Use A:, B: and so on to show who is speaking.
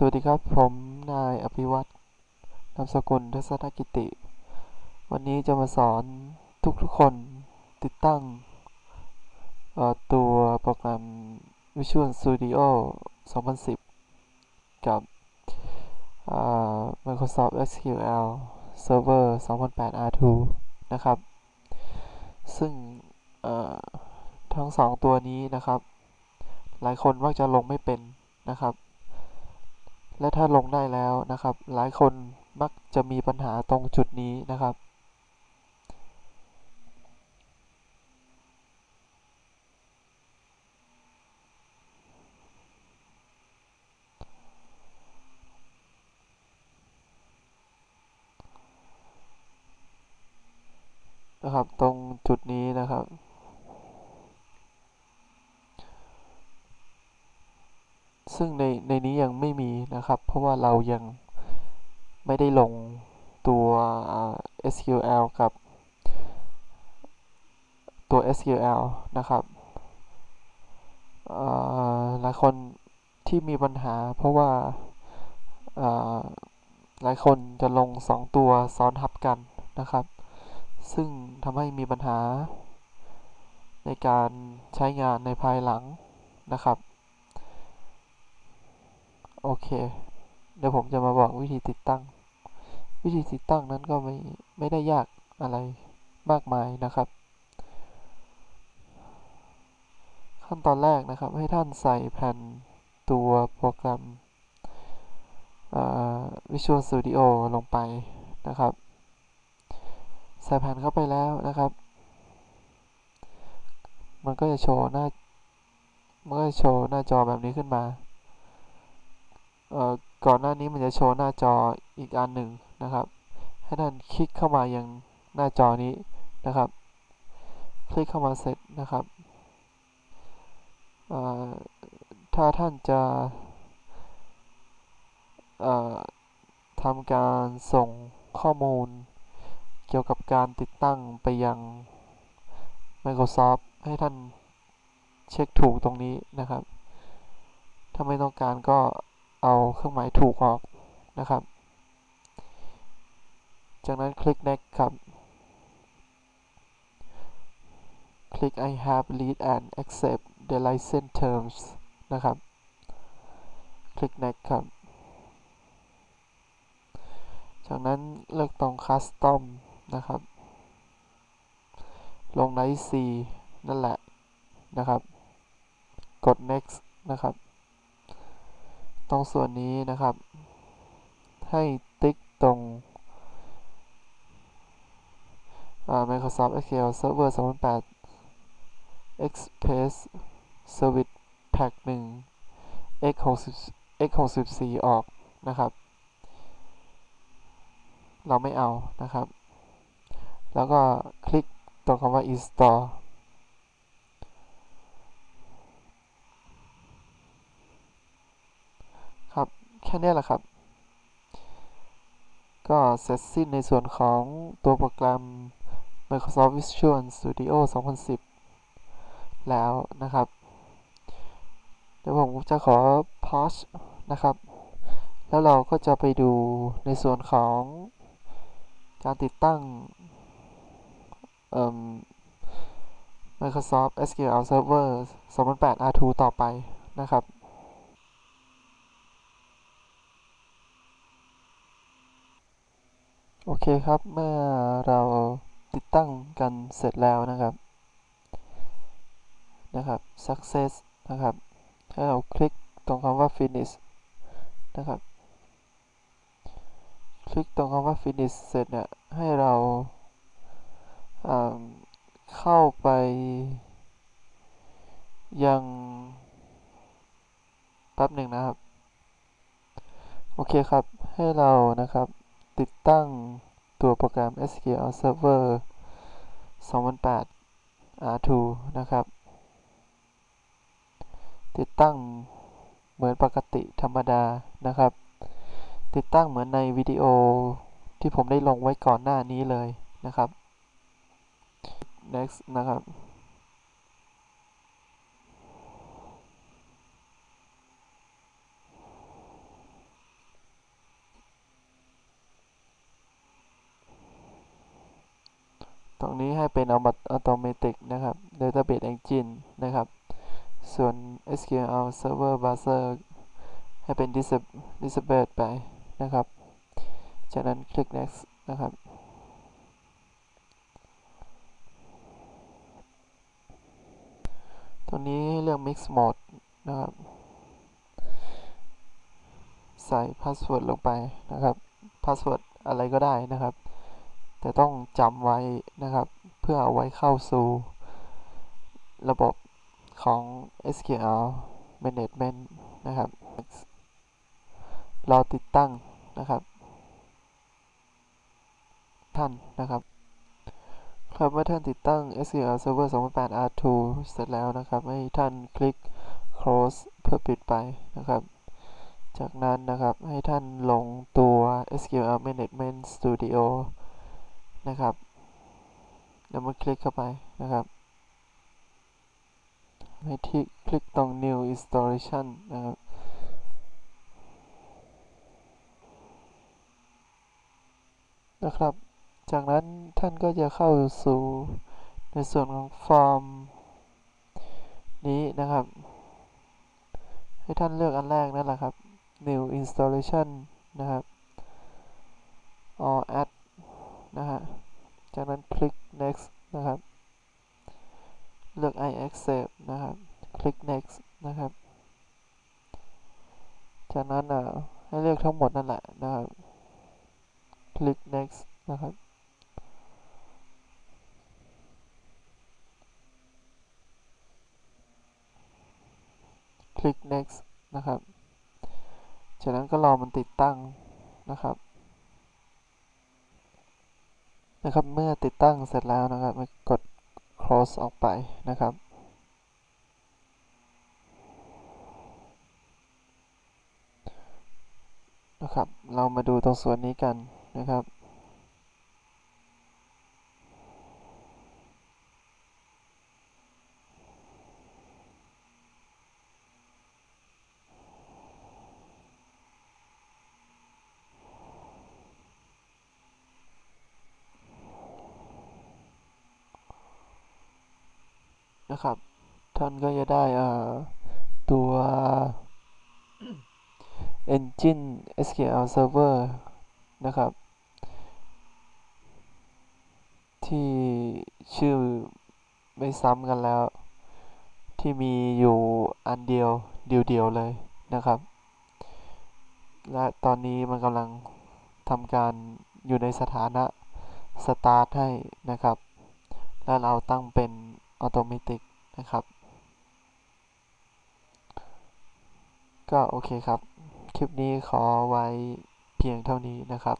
A: สวัสดีครับ ผมนายอภิวัตรนามสกุลทัศนกิติ วันนี้จะมาสอนทุกๆคนติดตั้งตัวโปรแกรม Visual Studio 2010 กับ Microsoft SQL Server 2008 R2 นะครับ ซึ่งทั้งสองตัวนี้นะครับ หลายคนมักจะลงไม่เป็นนะครับ และถ้าลงได้แล้วนะครับ หลายคนมักจะมีปัญหาตรงจุดนี้นะครับ นะครับ ตรงจุดนี้นะครับ ซึ่งในในนี้ยังไม่มีนะครับ เพราะว่าเรายังไม่ได้ลงตัว SQL กับตัว SQL นะครับหลายคนที่มีปัญหาเพราะว่าหลายคนจะลง 2 ตัวซ้อนทับกันนะครับ ซึ่งทำให้มีปัญหาในการใช้งานในภายหลังนะครับ โอเค เดี๋ยวผมจะมาบอกวิธีติดตั้ง วิธีติดตั้งนั้นก็ไม่ไม่ได้ยากอะไรมากมายนะครับ ขั้นตอนแรกนะครับ ให้ท่านใส่แผ่นตัวโปรแกรม Visual Studio ลงไปนะครับ ใส่แผ่นเข้าไปแล้วนะครับ มันก็จะโชว์หน้ามันก็จะโชว์หน้าจอแบบนี้ขึ้นมา ก่อนหน้านี้มันจะโชว์หน้าจออีกอันหนึ่งนะครับ ให้ท่านคลิกเข้ามายังหน้าจอนี้นะครับ คลิกเข้ามาเสร็จนะครับ ถ้าท่านจะทำการส่งข้อมูล เกี่ยวกับการติดตั้งไปยัง Microsoft ให้ท่านเช็คถูกตรงนี้นะครับ ถ้าไม่ต้องการก็ เอาเครื่องหมายถูกออกนะครับ จากนั้นคลิก next ครับ คลิก I have read and accept the license terms นะครับ คลิก next ครับ จากนั้นเลือกตรง custom นะครับ ลงใน C นั่นแหละนะครับ กด next นะครับ ตรงส่วนนี้นะครับ ให้ติ๊กตรง Microsoft SQL Server 2008 Express Service Pack 1 x64 ออกนะครับ เราไม่เอานะครับ แล้วก็คลิกตรงคำว่า install แค่นี้แหละครับ ก็เสร็จสิ้นในส่วนของตัวโปรแกรม Microsoft Visual Studio 2010 แล้วนะครับ เดี๋ยวผมจะขอ pause นะครับ แล้วเราก็จะไปดูในส่วนของการติดตั้ง Microsoft SQL Server 2008 R2 ต่อไปนะครับโอ เคครับเมื่อเราติดตั้งกันเสร็จแล้วนะครับนะครับ success นะครับให้เราคลิกตรงคำว่า finish นะครับ คลิกตรงคำว่า finish เสร็จเนี่ยให้เราเข้าไปยังแป๊บหนึ่งนะครับ โอเคครับให้เรานะครับติดตั้ง ตัวโปรแกรม SQL Server 2008 R2 นะครับ ติดตั้งเหมือนปกติธรรมดานะครับ ติดตั้งเหมือนในวิดีโอที่ผมได้ลงไว้ก่อนหน้านี้เลยนะครับ next นะครับ ตรงนี้ให้เป็น automatic นะครับ database engine นะครับ ส่วน SQL server browser ให้เป็น disable ไปนะครับ จากนั้นคลิก next นะครับ ตรงนี้เลือก mix mode นะครับ ใส่ password ลงไปนะครับ password อะไรก็ได้นะครับ แต่ต้องจำไว้นะครับ เพื่อเอาไว้เข้าสู่ ระบบของ SQL management นะครับ รอติดตั้งนะครับ ท่านนะครับครับเมื่อท่านติดตั้ง SQL Server 2008 R2 เสร็จแล้วนะครับ ให้ท่านคลิก close เพื่อปิดไปนะครับ จากนั้นนะครับให้ท่านลงตัว SQL Management Studio นะครับแล้วมาคลิกเข้าไปนะครับ ให้ที่คลิกตรง New Installation นะครับนะครับ จากนั้นท่านก็จะเข้าสู่ในส่วนของฟอร์ม นี้นะครับ ให้ท่านเลือกอันแรกนั่นแหละครับ New Installation นะครับ or add นะฮะ จากนั้นคลิก next นะครับ เลือก I accept นะครับ คลิก next นะครับ จากนั้นอะให้เลือกทั้งหมดนั่นแหละนะครับ คลิก next นะครับคลิก next นะครับ จากนั้นก็รอมันติดตั้งนะครับ นะครับ เมื่อติดตั้งเสร็จแล้วนะครับกด close ออกไปนะครับ นะครับ เรามาดูตรงส่วนนี้กันนะครับ นะครับ ท่านก็จะได้ตัว engine SQL server นะครับ ที่ชื่อไม่ซ้ำกันแล้ว ที่มีอยู่อันเดียวเดียวๆเลยนะครับ และตอนนี้มันกำลังทำการอยู่ในสถานะ start ให้นะครับ และเราตั้งเป็น อัตโนมัตินะครับ ก็โอเคครับ คลิปนี้ขอไว้เพียงเท่านี้นะครับ